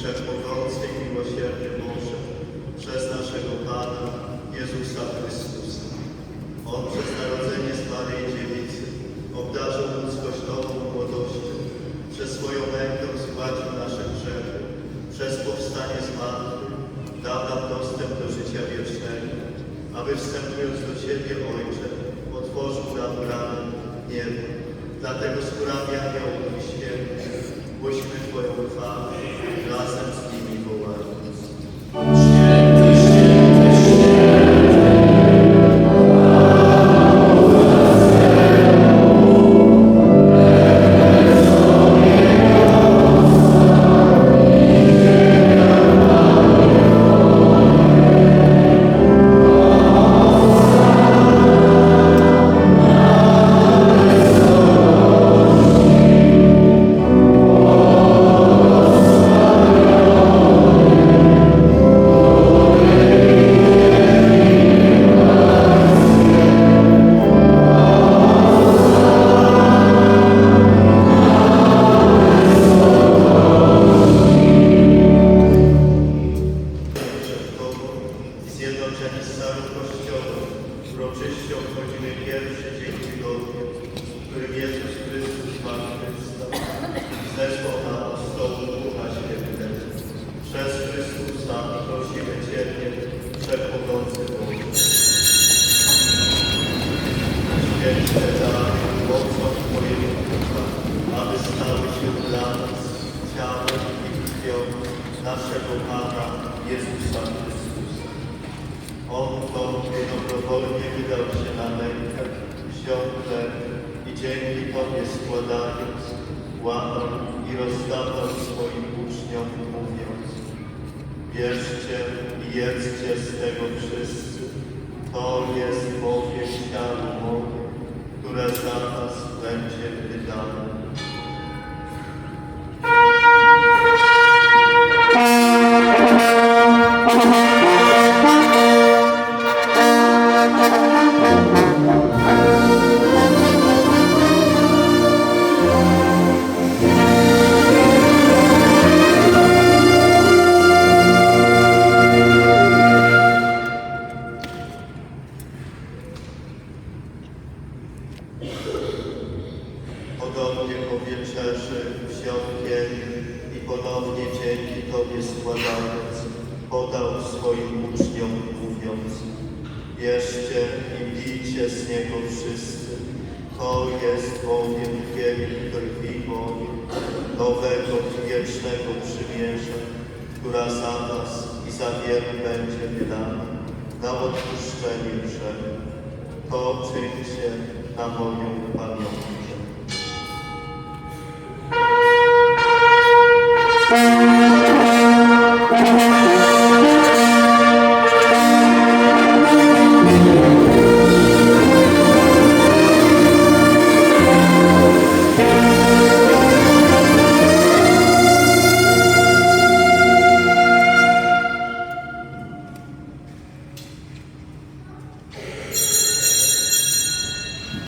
Wszechmogący i Miłosierny Boże, przez naszego Pana Jezusa Chrystusa. On przez narodzenie z Maryi Dziewicy obdarzył ludzkość nową młodością, przez swoją mękę zgładził nasze grzechy, przez powstanie z martwych dał nam dostęp do życia wiecznego, aby wstępując do Ciebie, Ojcze, otworzył nam bramę nieba. Dlatego z chórami pierwszy dzień tygodnia, w którym Jezus Chrystus zmartwychwstał i zesłał na apostołów Ducha Świętego. Przez Chrystusa prosimy Ciebie, Wszechmogący Boże. Święte dary mocą Twojego Ducha, aby stały się dla nas ciałem i krwią naszego Pana Jezusa Chrystusa. On to dobrowolnie wydał się na wziął chleb i dzięki Tobie składając, łamał i rozdawał swoim uczniom, mówiąc Bierzcie i jedzcie z tego wszyscy, to jest bowiem ciało moje, które za Podobnie po wieczerzy wziął kielich i ponownie dzięki Tobie składając, podał swoim uczniom, mówiąc Bierzcie i pijcie z niego wszyscy, to jest bowiem kielich krwi mojej, nowego wiecznego przymierza, która za Was i za wielu będzie wydana na odpuszczenie grzechów. To czyńcie daha doğru yolda